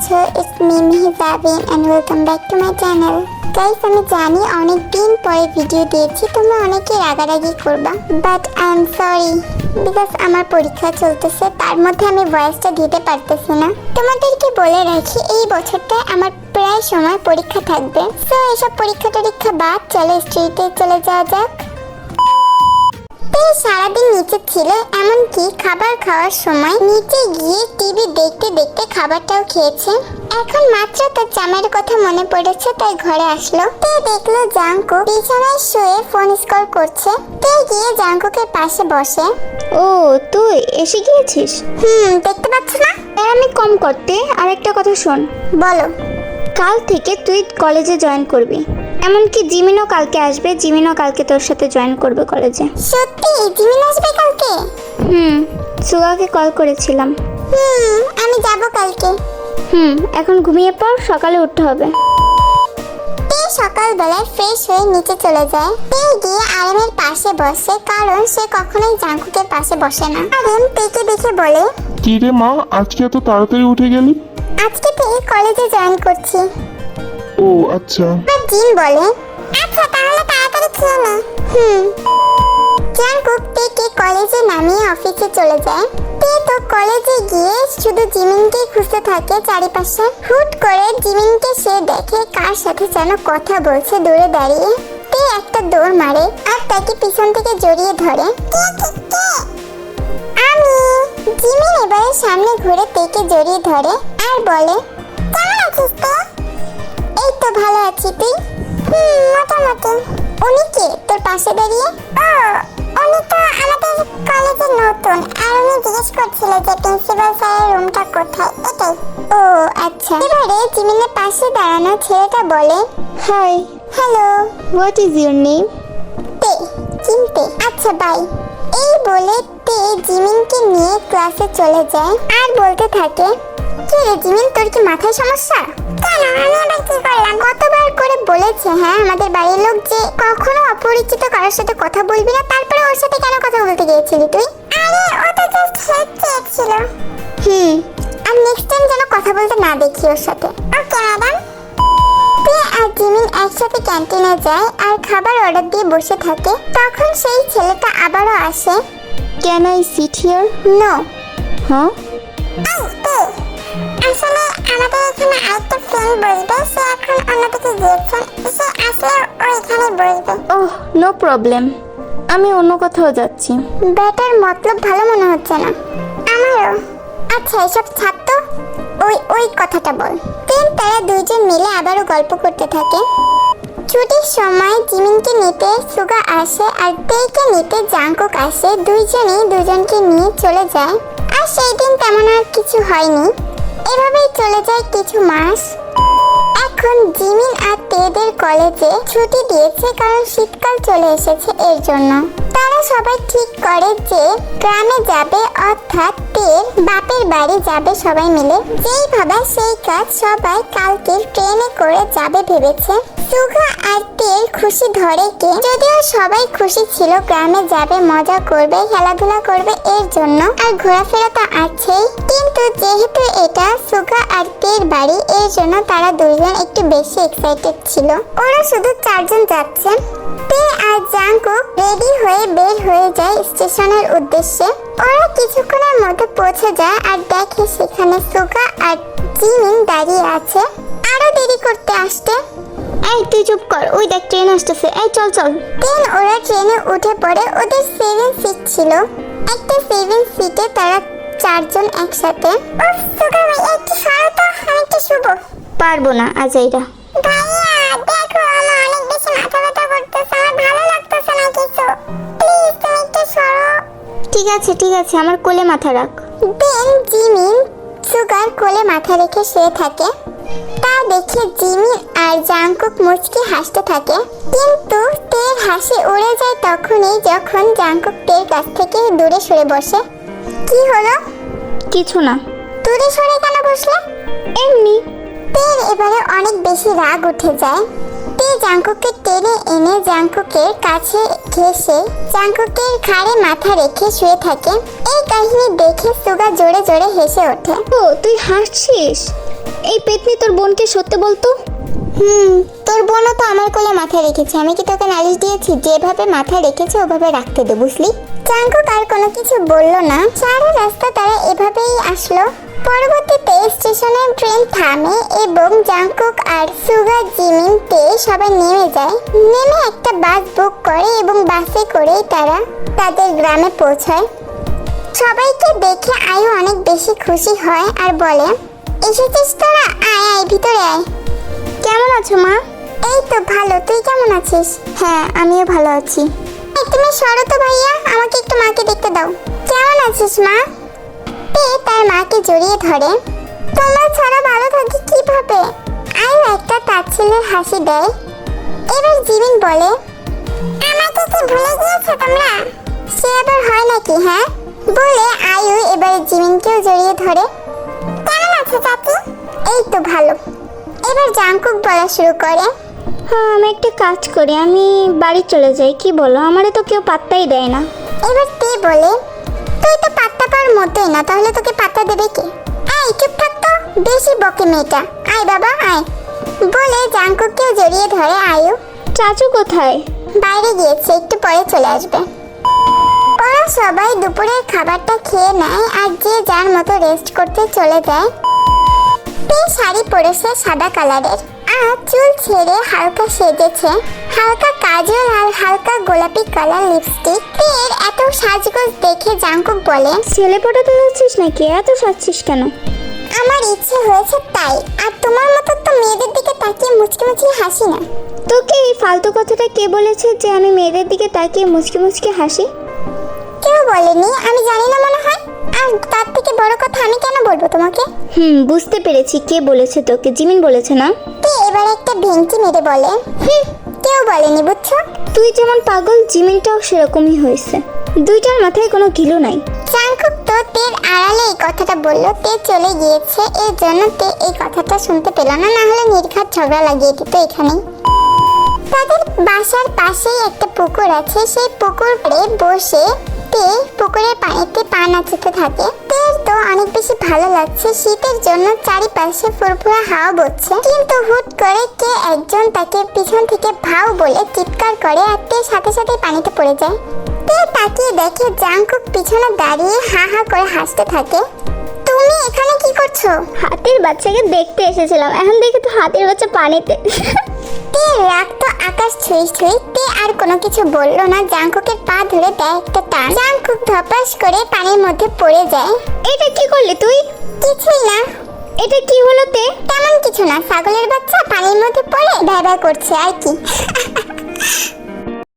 আছো it's me Mehjabin and welcome back to my channel guys আমি জানি অনেক দিন পরে ভিডিও দিয়েছি, তোমরা অনেকে রাগারাগি করবা but I am sorry because আমার পরীক্ষা চলতেছে, তার মধ্যে আমি ভয়েসটা দিতে পারতেছি না। তোমাদেরকে বলে রাখি, এই বছরটা আমার প্রায় সময় পরীক্ষা থাকবে। সো এসব পরীক্ষা টরীক্ষা বাদ, চলো স্ট্রিটে চলে যাওয়া যাক। সারাদিন নিচে ছিল এমনকি খাবার খাওয়ার সময় নিচে গিয়ে টিভি দেখতে দেখতে খাবারটাও খেয়েছে। এখন মাত্র তার জামাইয়ের কথা মনে পড়েছে তাই ঘরে আসলো। তে দেখল জাঙ্কু বিছানায় শুয়ে ফোন স্কল করছে। তে গিয়ে জাঙ্কুকের পাশে বসে? ও তুই এসে গিয়েছিস? হুম দেখতে পাচ্ছ না? আমি কম করতে আর একটা কথা শোন। বলো। কাল থেকে তুই কলেজে জয়েন করবি। এমনকি জিমিনও কালকে আসবে জিমিনও কালকে তোর সাথে জয়েন করবে কলেজে। সত্যি? জিমিন আসবে কালকে? হুম সুগাকে কল করেছিলাম। হুম আমি যাব কালকে। হুম এখন ঘুমিয়ে পর সকালে উঠতে হবে। তে সকালবেলায় ফ্রেশ হয়ে নিচে চলে যায়? তে গিয়ে আরেমের পাশে বসে কারণ সে কখনোই জাঙ্কুকের পাশে বসে না। আরেম তেকে দেখে বলে কি রে মা আজকে এত তাড়াতাড়ি উঠে গেলি? কলেজে জয়েন করছি। ও আচ্ছা। আর জিন বলে। আচ্ছা তাহলে তাড়াতাড়ি খেয়ে নে হুম। জাঙ্কুক তেকে কলেজে নামিয়ে অফিসে চলে যায়। তে তো কলেজে গিয়ে শুধু জিমিনকে খুঁজতে থাকে চারিপাশে। হুট করে জিমিনকে সে দেখে কার সাথে যেন কথা বলছে দূরে দাঁড়িয়ে। তে একটা দৌড় মারে আর তাকে পিছন থেকে জড়িয়ে ধরে। কে কে কে? আমি। জিমিন এবারে সামনে ঘুরে তেকে জড়িয়ে ধরে আর বলে আছিস তো? এই তো ভালো আছি তুই। হুম মোটামুটি। উনি কে তোর পাশে দাঁড়িয়ে? ও উনি তো আমাদের কলেজে নতুন। আর উনি জিজ্ঞেস করছিল যে প্রিন্সিপাল স্যারের রুমটা কোথায়? এটাই। ও আচ্ছা। এবারে জিমিনের পাশে দাঁড়ানো ছেলেটা বলে hi. Hello. What is your name তে চিনতে। আচ্ছা বাই। এই বলে তে জিমিনকে নিয়ে ক্লাসে চলে যায়। আর বলতে থাকে কি রে জিমিন তোর কি মাথায় সমস্যা? কেন? আমি আবার কি করলাম? কতবার করে বলেছে হ্যাঁ আমাদের বাড়ির লোক যে কখনো অপরিচিত কারোর সাথে কথা বলবি না তারপরে ওর সাথে কেন কথা বলতে গিয়েছিলি তুই? আরে ও তো জাস্ট হেল্প চেয়েছিল হুম আর নেক্সট টাইম যেন কথা বলতে না দেখি ওর সাথে। ওকে ম্যাডাম তে আর জিমিন একসাথে ক্যান্টিনে যায় আর খাবার অর্ডার দিয়ে বসে থাকে তখন সেই ছেলেটা আবারও আসে। Can I sit here no হ্যাঁ এখানে আরেকটা ফ্রেন্ড বসবে সে এখন অন্যদিকে গিয়েছে সে আসলে ও এখানে বসবে। ওহ নো প্রবলেম আমি অন্য কোথাও যাচ্ছি। ব্যাটার মতলব ভালো মনে হচ্ছে না। আমারও। আচ্ছা এসব ছাত্র ওই ওই কথাটা বল। দেন তারা দুইজন মিলে আবারও গল্প করতে থাকে। ছুটির সময় জিমিনকে নিতে সুগা আসে আর তেইকে নিতে জাঙ্কুক আসে। দুইজনেই দুজনকে নিয়ে চলে যায়। আর সেই দিন তেমন আর কিছু হয়নি। এভাবেই চলে যায় কিছু মাস। এখন জিমিন আর তেদের কলেজে ছুটি দিয়েছে কারণ শীতকাল চলে এসেছে এর জন্য। তারা সবাই ঠিক করে যে গ্রামে যাবে অর্থাৎ তের বাপের বাড়ি যাবে সবাই মিলে। যেইভাবে সেই কাজ সবাই কালকে ট্রেনে করে যাবে ভেবেছে। সুগা আর তের খুশি ধরে কে? যদিও সবাই খুশি ছিল, গ্রামে যাবে, মজা করবে, খেলাধুলা করবে এর জন্য, আর ঘোরাফেরা তো আছেই। কিন্তু যেহেতু এটা সুগা আর তের বাড়ি, এর জন্য তারা দুজন একটু বেশি এক্সাইটেড ছিল। ওরা শুধু চারজন যাচ্ছেন। তে আর জাঙ্কুক রেডি হয়ে বের হয়ে যায় স্টেশনের উদ্দেশ্যে। ওরা কিছুক্ষণের মধ্যে পৌঁছে যায় আর দেখে সেখানে সুগা আর জিমিন দাঁড়িয়ে আছে। আরও দেরি করতে আসতে এই তুই চুপ কর। ওই দেখ ট্রেন আসতেছে। এই চল চল। দেন ওরা ট্রেনে উঠে পড়ে। ওদের সেভেন সিট ছিল। একটা সেভেন সিটে তারা চারজন একসাথে। উফ, সুগা ভাই একটু সরো তো আমি একটু শুভ পারব না আজাইরা ভাইয়া দেখো আমার অনেক বেশি মাথা ব্যথা করতেছে। আমার ভালো লাগতেছে না কিছু। প্লিজ তুমি একটু সরো। ঠিক আছে ঠিক আছে আমার কোলে মাথা রাখ। দেন জিমিন সুগার কোলে মাথা রেখে শুয়ে থাকে। তা দেখে জিমিন আর জাংকুক মুচকি হাসতে থাকে। কিন্তু তের হাসি উড়ে যায় তখনই যখন জাংকুক তের কাছ থেকে দূরে সরে বসে। কি হলো? কিছু না। দূরে সরে কেন বসলে? এমনি। তের এবারে অনেক বেশি রাগ উঠে যায়। তে জাঙ্কুককে টেনে এনে জাঙ্কুকের কাছে ঘেসে জাঙ্কুকের ঘাড়ে মাথা রেখে শুয়ে থাকে। এই কাহিনী দেখে সুগা জোরে জোরে হেসে ওঠে। ও তুই হাসছিস? এই পেতনি তোর বোনকে সত্যি বলতো? হুম, তোর বোনও তো আমার কোলে মাথা রেখেছে। আমি কি তোকে নালিশ দিয়েছি? যেভাবে মাথা রেখেছে, ওভাবে রাখতে দে, বুঝলি? জাঙ্কুক আর কোনো কিছু বলল না। সারা রাস্তা তারা এভাবেই আসলো। পরবর্তীতে স্টেশনে ট্রেন থামে এবং জাঙ্কুক আর সুগা জিমিন তে সবাই নেমে যায়। নেমে একটা বাস বুক করে এবং বাসে করেই তারা তাদের গ্রামে পৌঁছায়। সবাইকে দেখে আয়ু অনেক বেশি খুশি হয় আর বলে এসেছিস তোরা? আয় আয় ভিতরে আয়। কেমন আছো মা? এই তো ভালো। তুই কেমন আছিস? হ্যাঁ আমিও ভালো আছি। তুমি সরো তো ভাইয়া আমাকে একটু মাকে দেখতে দাও। কেমন আছিস মা? তে তার মাকে জড়িয়ে ধরে। তোমরা ছাড়া ভালো থাকি কীভাবে? আয়ু একটা তাচ্ছিলের হাসি দেয়। এবার জিমিন বলে আমাকে কি ভুলে গিয়েছো তোমরা? সে আবার হয় নাকি হ্যাঁ? বলে আয়ু এবার জিমিনকেও জড়িয়ে ধরে। আছো চাচি? এই তো ভালো। এবার জাংকুক বলা শুরু করে। হ্যাঁ আমি একটা কাজ করি আমি বাড়ি চলে যাই কি বলো? আমারে তো কেউ পাত্তাই দেয় না। এবার তে বলে? তুই তো পাত্তা পাওয়ার মতোই না তাহলে তোকে পাত্তা দেবে কে? এই চুপ থাক তো বেশি বকে মেয়েটা। আয় বাবা আয়। বলে জাংকুককেও জড়িয়ে ধরে আয়ু। চাচু কোথায়? বাইরে গিয়েছে একটু পরে চলে আসবে। ওরা সবাই দুপুরের খাবারটা খেয়ে নেয় আর যে যার মতো রেস্ট করতে চলে যায়। তে শাড়ি পরেছে সাদা কালারের। আর চুল ছেড়ে হালকা সেজেছে। হালকা কাজল আর হালকা গোলাপি কালার লিপস্টিক। তের এত সাজগোজ দেখে জাঙ্কুক বলে ছেলে পটাতে যাচ্ছিস নাকি? এত সাজছিস কেন? আমার ইচ্ছে হয়েছে তাই। আর তোমার মতো তো মেয়েদের দিকে তাকিয়ে মুচকি মুচকি হাসি না। তোকে এই ফালতু কথাটা কে বলেছে যে আমি মেয়েদের দিকে তাকিয়ে মুচকি মুচকি হাসি? কেউ বলেনি আমি জানি না মনে হয়। আর তার থেকে বড় কথা আমি কেন বলব তোমাকে? হুম বুঝতে পেরেছি। কে বলেছে তোকে? জিমিন বলেছে না? তে এবার একটা ভেঙচি মেরে বলে? "হুম, কেউ বলেনি বুঝছ? তুই যেমন পাগল জিমিনটাও সেরকমই হয়েছে। দুইটার মাথায় কোনো গিলো নাই। জাংকুক তো তের আড়ালে এই কথাটা বলল। তে চলে গিয়েছে এর জন্য তে এই কথাটা শুনতে পেল না। না হলে নির্ঘাত ঝগড়া লাগিয়ে দিত এখানেই। তাদের বাসার পাশেই একটা পুকুর আছে। সেই পুকুরে বসে তে পুকুরের পানিতে পা নাচাতে থাকে তের তো অনেক বেশি ভালো লাগছে। শীতের জন্য চারিপাশে ফুরফুরা হাওয়া বচ্ছে কিন্তু হুট করে কে একজন তাকে পিছন থেকে ভাও বলে চিৎকার করে আর তে সাথে সাথে পানিতে পড়ে যায়? তে তাকিয়ে দেখে জাংকুক পিছনে দাঁড়িয়ে হা হা করে হাসতে থাকে? তুমি এখানে কি করছ? হাতির বাচ্চাকে দেখতে এসেছিলাম। এখন দেখে তো হাতির বাচ্চা পানিতে। তে রাগ তো আকাশ ছুঁই ছুঁই তে কোনো কিছু বলল না জাংকুকের পা ধরে দেয় একটা টান। জাংকুক ধপাস করে পানির মধ্যে পড়ে যায়। এটা কি করলি তুই? কিছুই না। এটা কি হলো তে? তেমন কিছু না ছাগলের বাচ্চা পানির মধ্যে পড়ে ভ্যাবা করছে আর কি।